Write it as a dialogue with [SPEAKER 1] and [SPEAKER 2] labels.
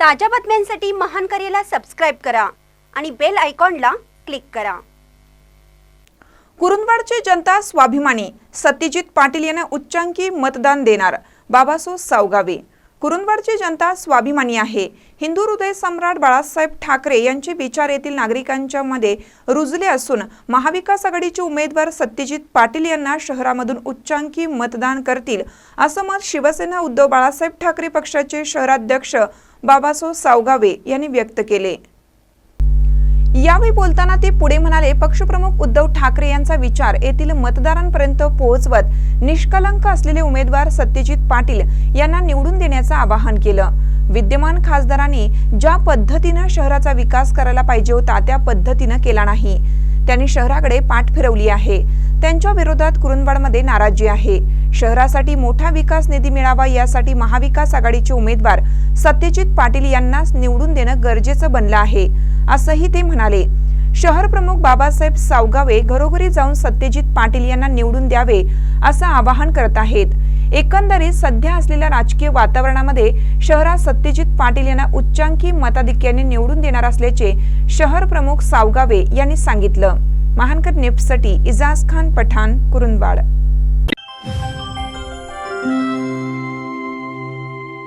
[SPEAKER 1] ताज्या बातम्यांसाठी महान करेला सबस्क्राईब करा आणि बेल आयकॉनला क्लिक करा.
[SPEAKER 2] कुरुंदवाडची जनता स्वाभिमानी सत्यजित पाटील यांना उच्चांकी मतदान देणार बाबासो सावगावे. कुरुंदवाडची जनता स्वाभिमानी आहे. हिंदू हृदय सम्राट बाळासाहेब ठाकरे यांचे विचार येथील नागरिकांच्या मध्ये रुजले असून महाविकास आघाडीचे उमेदवार सत्यजित पाटील यांना शहरामधून उच्चांकी मतदान करतील असं मत शिवसेना उद्धव बाळासाहेब ठाकरे पक्षाचे शहराध्यक्ष बाबासो सावगावे यांनी व्यक्त केले. यावेळी बोलताना ते पुढे म्हणाले पक्षप्रमुख उद्धव ठाकरे यांचा विचार येथील मतदारांपर्यंत पोहोचवत निष्कलंक असलेले उमेदवार सत्यजित पाटील यांना निवडून देण्याचं आवाहन केलं. विद्यमान खासदारांनी ज्या पद्धतीनं शहराचा विकास करायला पाहिजे होता त्या पद्धतीनं केला नाही. त्यांनी शहराकडे पाठ फिरवली आहे. त्यांच्या विरोधात कुरुंदवाडमध्ये नाराजी आहे. शहरासाठी मोठा विकास निधी मिळावा यासाठी महाविकास आघाडीचे उमेदवार सत्यजित पाटील यांनाच निवडून देणं गरजेचं बनलं आहे असंही ते म्हणाले. शहर प्रमुख बाबासाहेब सावगावे घरोघरी जाऊन सत्यजित पाटील यांना निवडून द्यावे असं आवाहन करत आहेत. एकंदरीत सध्या असलेल्या राजकीय वातावरणामध्ये शहरात सत्यजित पाटील यांना उच्चांकी मताधिक्याने निवडून देणार असल्याचे शहर प्रमुख सावगावे यांनी सांगितलं. महानकर निफ्टसाठी इजाज खान पठाण कुरुंदवाड.